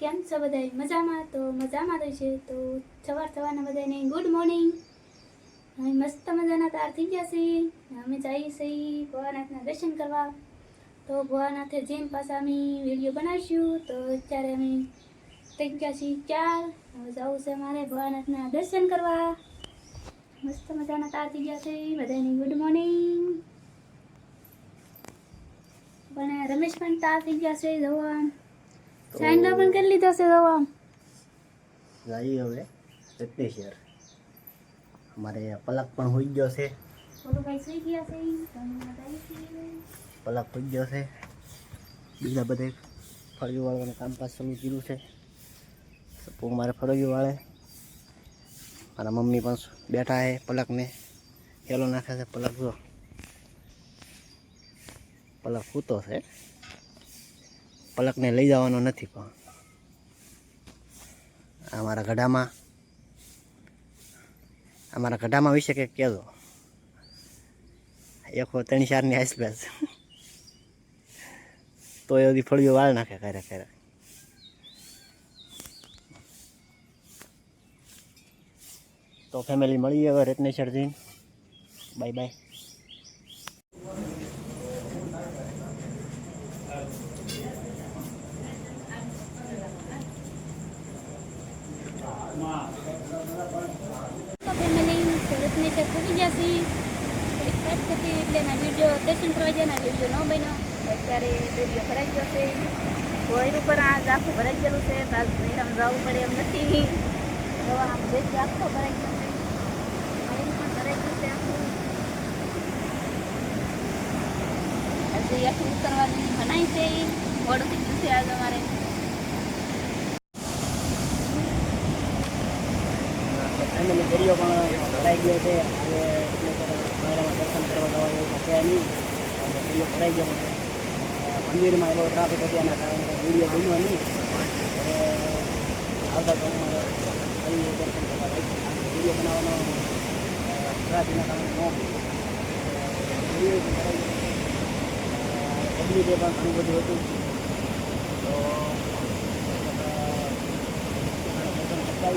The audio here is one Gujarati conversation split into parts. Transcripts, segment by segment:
કેમ છો બધા મજામાં? તો મજામાં રહેશે તો સવાર સવારના બધાને ગુડ મોર્નિંગ અમે મસ્ત મજાના તૈયાર થઈ ગયા છીએ. અમે જઈએ છીએ ભોળાનાથના દર્શન કરવા. તો ભોળાનાથે જેમ પાછા અમે વીડિયો બનાવીશું. તો અત્યારે અમે થઈ ગયા છીએ ચાર. હવે જવું છે મારે ભોળાનાથના દર્શન કરવા. મસ્ત મજાના તૈયાર થઈ ગયા છે બધાને ગુડ મોર્નિંગ પણ રમેશ પણ તૈયાર થઈ ગયા છે જવા સાંગા પણ કરી લીધો છે દવા. જઈએ હવે. રત્નેશ્વર અમારે પલક પણ હોઈ ગયો છે. પલક હોઈ ગયો છે. બીજા બધે ફળિયું વાળવાનું કામકાજ શરૂ કર્યું છે. સપો મારે ફળિયું વાળે. મારા મમ્મી પણ બેઠા છે પલકને. હેલો નાખે છે પલક જો. પલક સૂતો છે. પલકને લઈ જવાનો નથી પણ. આ મારા ગઢામાં, અમારા ગઢામાં વિશે કંઈક કહેજો. એક ત્રણ ચારની આસપાસ. તો એ બધી ફળીઓ વાળ નાખે ખરે ખરે તો ફેમિલી મળીએ હવે રત્નેશ્વર જઈને બાય બાય સુરતની છે એક વાત થતી એટલે એના વીડિયો દર્શન કરવા ગયા વીડિયો ન બન્યો. અત્યારે વીડિયો ભરાઈ ગયો છે. ભોયર ઉપર આ આખું ભરાઈ ગયેલું છે. તાજ નિરમ જવું પડે એમ નથી. દવા આમ જે આખો ભરાઈ ગયો છે. પણ ભરાઈ ગયું છે આખું. હજી આખું ઉતરવાની મનાય છે. મોડું થઈ ગયું છે આજ અમારે. ફેમિલી પણ ભરાઈ ગયો છે. હવે રત્નેશ્વર દર્શન કરવા જવાનું એવું નહીં. અને ભરાઈ ગયો છે મંદિરમાં એવો ટ્રાફિક હતી એના કારણે વીડિયો બન્યો નહીં. આવતા સમયમાં ફરી દર્શન કરવા. વીડિયો બનાવવાનો ટ્રાફિકના કારણે ન. વીડિયો ભરાઈ પણ ઘણું બધું હતું. તો દર્શન કરતા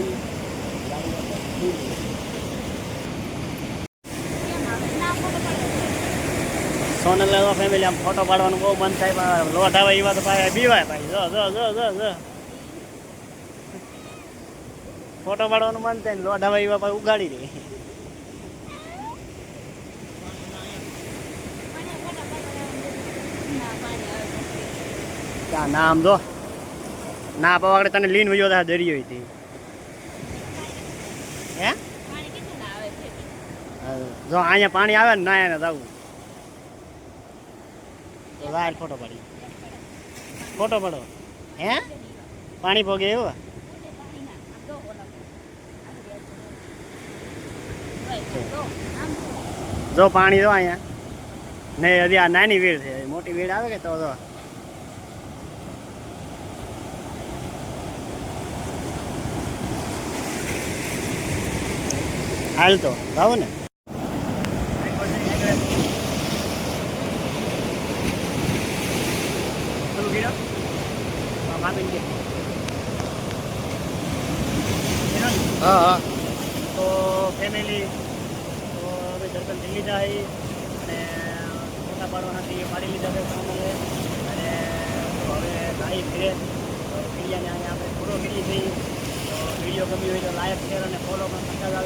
સોનલ ફેમિલી આમ ફોટો પાડવાનું બહુ મન થાય પણ લોટ આવે એવા તો પાય બીવાય ભાઈ જો જો જો જો જો. ફોટો પાડવાનું મન થાય લોટ આવે એવા પાય ઉગાડી દે. ત્યાં નામ જો. ના પવાડે તને લીન વયો હતા દરિયો હતી હે? જો અહીંયા પાણી આવે ને ના એને જવું લાલ ફોટો પાડી ફોટો પાડો. હે? પાણી પોગે એવું? જો પાણી જો અહીંયા. નહીં હજી આ નાની વીડ છે. મોટી વીડ આવે કે તો જો. હાલ તો. આવો ને હા, ભાભીને કે. હા હા. તો ફેમિલી તો અમે દર્શન થઈ લીધા છે અને મોટા પાડવાના મારી લીધા છે સામે અને હવે ગાડી ફીરે. ફીરિયાને અહીંયા આપણે ફોટો કરી જઈએ તો વીડિયો ગમ્યો હોય તો લાયક શેર અને ફોલો પણ કરતા